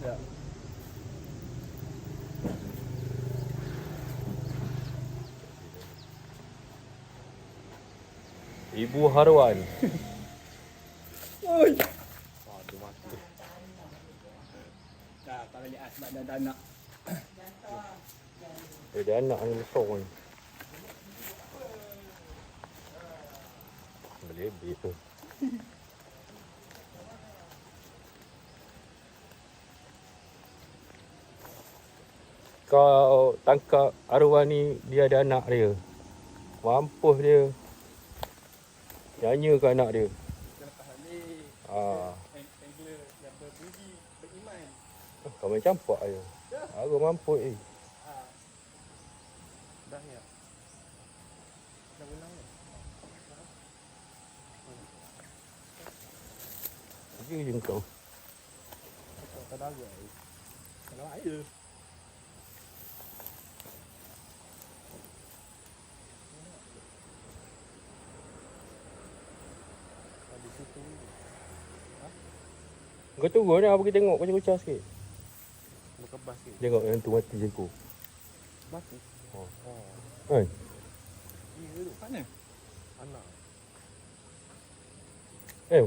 Ibu Harwan. Oi. Aduh mati. Dah, kalau ni asbab dah anak. dah nak. Dah anak ni besar ni. Beli begitu. Kau tangkap arwah ni dia ada anak dia. Mampus dia. Nyanyi ke anak dia. Ah, beriman. kau main campak je. Aku mampus eh. Ah. Dah ya. Dah ulang ni. Pergi je kau. Tak ada air. Kalau air. Situ. Kau tunggu ni aku pergi tengok pecah-pecah sikit. Berkebas sikit. Tengok yang tu mati je aku. Mati. Oh. Oh. Kan? Iya tu. Mana? Anak. Eh,